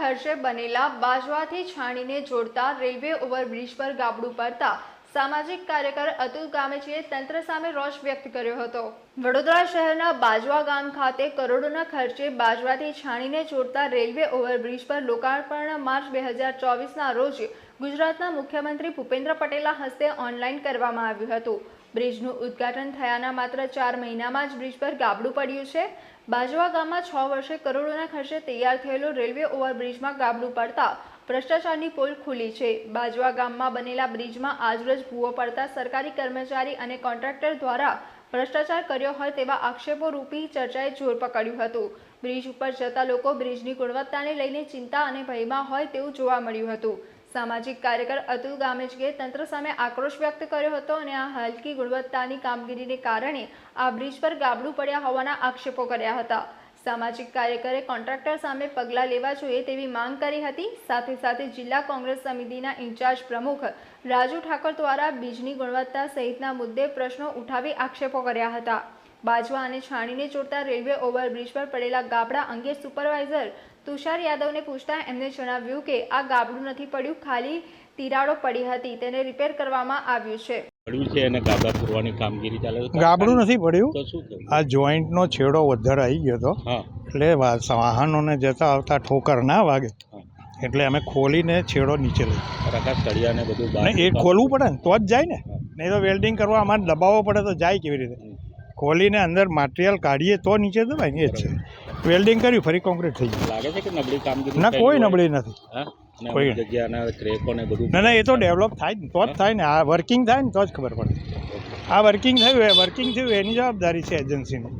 ખર્ચે બનેલા બાજવાથી છાણીને જોડતા રેલવે ઓવરબ્રિજ પર ગાબડું પડતા સામાજિક કાર્યકર અતુલ ગામેચીએ તંત્ર સામે રોષ વ્યક્ત કર્યો હતો. વડોદરા શહેરના બાજવા ગામ ખાતે કરોડોના ખર્ચે બાજવાથી છાણીને જોડતા રેલવે ઓવરબ્રિજ પર લોકાર્પણ માર્ચ બે હજાર ચોવીસના રોજ ગુજરાતના મુખ્યમંત્રી ભૂપેન્દ્ર પટેલના હસ્તે ઓનલાઈન કરવામાં આવ્યું હતું. બ્રિજનું ઉદ્ઘાટન થયાના માત્ર ચાર મહિનામાં જ બ્રિજ પર ગાબડું પડ્યું છે. બાજવા ગામમાં છ વર્ષે કરોડોના ખર્ચે તૈયાર થયેલો રેલવે ઓવરબ્રિજમાં ગાબડું પડતા ભ્રષ્ટાચારની પોલ ખુલી છે. બાજવા ગામમાં બનેલા બ્રિજમાં આજરોજ ભૂવો પડતા સરકારી કર્મચારી અને કોન્ટ્રાક્ટર દ્વારા ભ્રષ્ટાચાર કર્યો હોય તેવા આક્ષેપો રૂપી ચર્ચાએ જોર પકડ્યું હતું. બ્રિજ ઉપર જતા લોકો બ્રિજની ગુણવત્તાને લઈને ચિંતા અને ભયમાં હોય તેવું જોવા મળ્યું હતું. સામાજિક કાર્યકર અતુલ ગામેજકે તંત્ર સામે આક્રોશ વ્યક્ત કર્યો હતો અને આ હલકી ગુણવત્તાની કામગીરીને કારણે આ બ્રિજ પર ગાબડું પડ્યા હોવાના આક્ષેપો કર્યા હતા. સામાજિક કાર્યકરે કોન્ટ્રાક્ટર સામે પગલાં લેવા જોઈએ તેવી માંગ કરી હતી. સાથે સાથે જિલ્લા કોંગ્રેસ સમિતિના ઇન્ચાર્જ પ્રમુખ રાજુ ઠાકોર દ્વારા બીજની ગુણવત્તા સહિતના મુદ્દે પ્રશ્નો ઉઠાવી આક્ષેપો કર્યા હતા. બાજવા અને છાણીને જોડતા રેલવે ઓવરબ્રિજ પર પડેલા ગાબડા અંગે સુપરવાઇઝર તુષાર યાદવને પૂછતા એમને જણાવ્યું કે આ ગાબડું નથી પડ્યું ખાલી તિરાડો પડી હતી તેને રિપેર કરવામાં આવ્યું છે. પડ્યું છે અને ગાબડા પૂરવાની કામગીરી ચાલે છે. ગાબડું નથી પડ્યું. તો શું થયું? આ જોઈન્ટનો છેડો વધારે આવી ગયો હતો એટલે વાહનો વાહનોને જતા આવતા ઠોકર ના વાગે. એટલે અમે ખોલીને છેડો નીચે લઈ. ને બધું એ ખોલવું પડે. ને તો જ જાય ને. નહીં તો વેલ્ડિંગ કરવા અમારે દબાવવો પડે તો જાય કેવી રીતે? ખોલીને અંદર મટીરિયલ કાઢીએ તો નીચે દબાય ને એ જ છે. વેલ્ડિંગ કર્યું ફરી કોન્ક્રીટ થઈ ગયું. લાગે છે કે નબળી કામગીરી ના કોઈ નબળી નથી. કોઈ જગ્યાના ક્રેકો ને બધું ના ના એ તો ડેવલપ થાય ને તો જ થાય ને આ વર્કિંગ થાય ને તો જ ખબર પડે. આ વર્કિંગ થયું વર્કિંગ થયું એની જવાબદારી છે એજન્સીની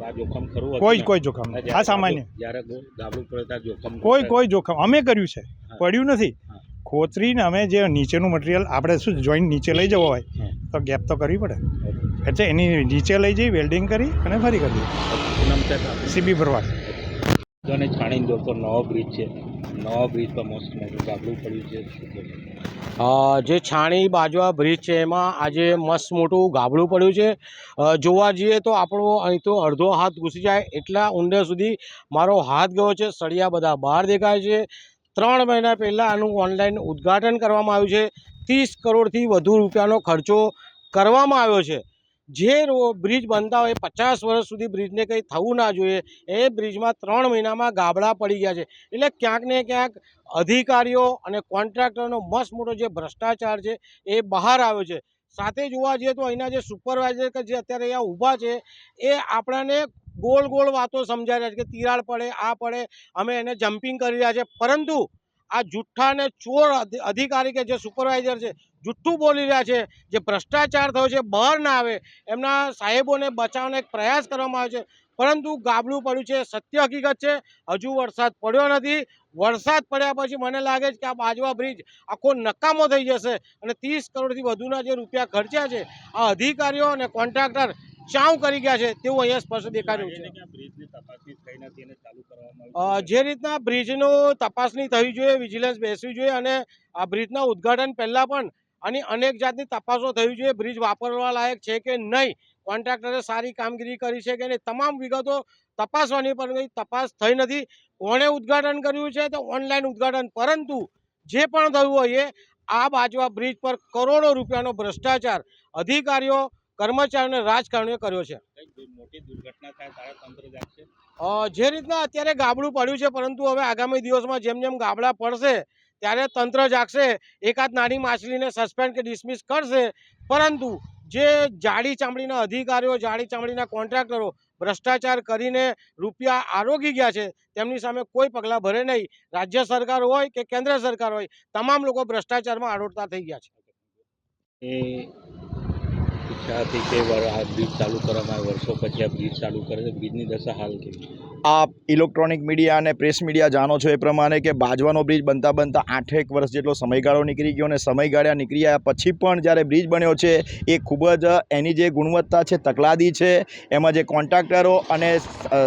કોઈ કોઈ જોખમ આ સામાન્ય. કોઈ કોઈ જોખમ અમે કર્યું છે પડ્યું નથી. ખોતરીને અમે જે નીચેનું મટીરિયલ આપણે શું જોઈન્ટ નીચે લઈ જવો હોય તો ગેપ તો કરવી પડે. એટલે એની નીચે લઈ જઈ વેલ્ડિંગ કરી અને ફરી કરી આપનું? સીબી ભરવા અને છાણીને જોતો નવો બ્રિજ છે. નવો બ્રિજ પર મસ્ત મોટું ગાબડું પડ્યું છે. જે છાણી બાજવા બ્રિજ છે એમાં આજે મસ્ત મોટું ગાબડું પડ્યું છે. જોવા જઈએ તો આપણો અહીં તો અડધો હાથ ઘૂસી જાય એટલા ઊંડે સુધી મારો હાથ ગયો છે. સળિયા બધા બહાર દેખાય છે. ત્રણ મહિના પહેલાં આનું ઓનલાઈન ઉદ્ઘાટન કરવામાં આવ્યું છે. ત્રીસ કરોડથી વધુ રૂપિયાનો ખર્ચો કરવામાં આવ્યો છે. જે બ્રિજ બનતા હોય, પચાસ વર્ષ સુધી બ્રિજને કંઈ થવું ના જોઈએ, એ બ્રિજમાં ત્રણ મહિનામાં ગાબડા પડી ગયા છે. એટલે ક્યાંક ને ક્યાંક અધિકારીઓ અને કોન્ટ્રાક્ટરનો મસ્ત મોટો જે ભ્રષ્ટાચાર છે, એ બહાર આવ્યો છે. સાથે જોવા જઈએ તો અહીંના જે સુપરવાઇઝર કે જે અત્યારે અહીંયા ઊભા છે, એ આપણાને ગોળ ગોળ વાતો સમજાવી રહ્યા છે કે તિરાડ પડે, આ પડે, અમે એને જમ્પિંગ કરી રહ્યા છે. પરંતુ આ જુઠ્ઠાને ચોર અધિ- અધિકારી કે જે સુપરવાઇઝર છે, જુઠ્ઠું બોલી રહ્યા છે, જે ભ્રષ્ટાચાર થયો છે, બહાર ના આવે, એમના સાહેબોને બચાવવાનો એક પ્રયાસ કરવામાં આવે છે. પરંતુ ગાબડું પડ્યું છે, સત્ય હકીકત છે, હજુ વરસાદ પડ્યો નથી. વરસાદ પડ્યા પછી મને લાગે છે કે આ બાજવા બ્રિજ આખો નકામો થઈ જશે અને ત્રીસ કરોડથી વધુના જે રૂપિયા ખર્ચ્યા છે, આ અધિકારીઓ અને કોન્ટ્રાક્ટર ચાઉ કરી ગયા છે, તેવું અહીંયા સ્પષ્ટ દેખાડ્યું છે. જે રીતના બ્રિજનો તપાસણી થવી જોઈએ, વિજિલન્સ બેસવી જોઈએ અને આ બ્રિજના ઉદ્ઘાટન પહેલાં પણ આની અનેક જાતની તપાસો થવી જોઈએ. બ્રિજ વાપરવા લાયક છે કે નહીં, કોન્ટ્રાક્ટરે સારી કામગીરી કરી છે કે નહીં, તમામ વિગતો તપાસવાની પણ તપાસ થઈ નથી. કોણે ઉદ્ઘાટન કર્યું છે તો ઓનલાઈન ઉદ્ઘાટન, પરંતુ જે પણ થયું હોય એ આ બાજવા બ્રિજ પર કરોડો રૂપિયાનો ભ્રષ્ટાચાર અધિકારીઓ, કર્મચારીઓ અને રાજકારણીઓ કર્યો છે. મોટી દુર્ઘટના થાય તંત્ર જાગશે. જે રીતના અત્યારે ગાબડું પડ્યું છે, પરંતુ હવે આગામી દિવસમાં જેમ જેમ ગાબડા પડશે, ત્યારે તંત્ર જાગશે, એકાદ નાની માછલીને સસ્પેન્ડ કે ડિસમિસ કરશે. પરંતુ જે જાડી ચામડીના અધિકારીઓ, જાડી ચામડીના કોન્ટ્રાક્ટરો ભ્રષ્ટાચાર કરીને રૂપિયા આરોગી ગયા છે, તેમની સામે કોઈ પગલાં ભરે નહીં. રાજ્ય સરકાર હોય કે કેન્દ્ર સરકાર હોય, તમામ લોકો ભ્રષ્ટાચારમાં આરોડતા થઈ ગયા છે. કે વર- આ બ્રિજ ચાલુ કરવામાં આવે, વર્ષો પછી આ બ્રિજ ચાલુ કરે છે બ્રિજની દશા હાલ કેવી આપ ઇલેક્ટ્રોનિક મીડિયા અને પ્રેસ મીડિયા જાણો છો એ પ્રમાણે કે બાજવાનો બ્રિજ બનતા બનતા આઠેક વર્ષ જેટલો સમયગાળો નીકળી ગયો અને સમયગાળા નીકળી ગયા પછી પણ જ્યારે બ્રિજ બન્યો છે, એ ખૂબ જ એની જે ગુણવત્તા છે, તકલાદી છે, એમાં જે કોન્ટ્રાક્ટરો અને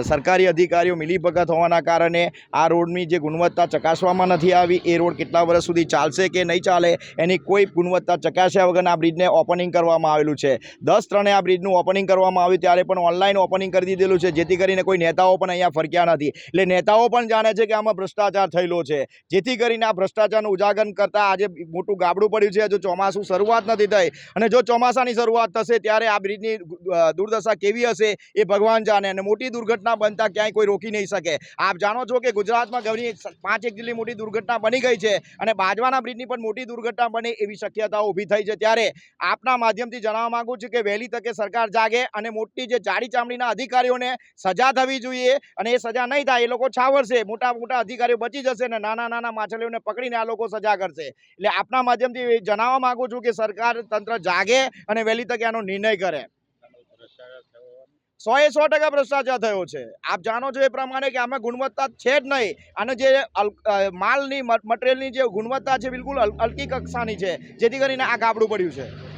સરકારી અધિકારીઓ મિલીભગત હોવાના કારણે આ રોડની જે ગુણવત્તા ચકાસવામાં નથી આવી, એ રોડ કેટલા વર્ષ સુધી ચાલશે કે નહીં ચાલે, એની કોઈ ગુણવત્તા ચકાસ્યા વગર આ બ્રિજને ઓપનિંગ કરવામાં આવેલું છે. દસ ત્રણે આ બ્રિજનું ઓપનિંગ કરવામાં આવ્યું. ત્યારે પણ ઓનલાઈન ઓપનિંગ કરી દીધેલું છે. જેથી કરીને કોઈ નેતાઓ પણ અહીંયા ફરક્યા નથી. એટલે નેતાઓ પણ જાણે છે કે આમાં ભ્રષ્ટાચાર થયેલો છે. જેથી કરીને આ ભ્રષ્ટાચારનું ઉજાગર કરતાં આજે મોટું ગાબડું પડ્યું છે. હજુ ચોમાસું શરૂઆત નથી થઈ. અને જો ચોમાસાની શરૂઆત થશે, ત્યારે આ બ્રિજની દુર્દશા કેવી હશે એ ભગવાન જાણે. અને મોટી દુર્ઘટના બનતા ક્યાંય કોઈ રોકી નહીં શકે. આપ જાણો છો કે ગુજરાતમાં ઘણી પાંચ એક જેટલી મોટી દુર્ઘટના બની ગઈ છે. અને બાજવાના બ્રિજની પણ મોટી દુર્ઘટના બને એવી શક્યતાઓ ઊભી થઈ છે. ત્યારે આપના માધ્યમથી જણાવવા માંગુ છું કે વહેલી તકે સરકાર જાગે અને મોટી જે જાડી ચામડીના અધિકારીઓને સજા થવી જોઈએ અને એ સજા નહીં થાય એ લોકો છાવરશે. મોટા મોટા અધિકારીઓ બચી જશે અને નાના નાના માછલીઓને પકડીને આ લોકો સજા કરશે. એટલે આપના માધ્યમથી જણાવવા માગું છું કે સરકાર તંત્ર જાગે અને વહેલી તકે આનો નિર્ણય કરે. સો એ સો ટકા ભ્રષ્ટાચાર થયો છે. આપ જાણો છો એ પ્રમાણે કે આમાં ગુણવત્તા છે જ નહીં. અને જે માલની મટીરિયલની જે ગુણવત્તા છે, બિલકુલ હલકી કક્ષાની છે. જેથી કરીને આ ગાબડું પડ્યું છે.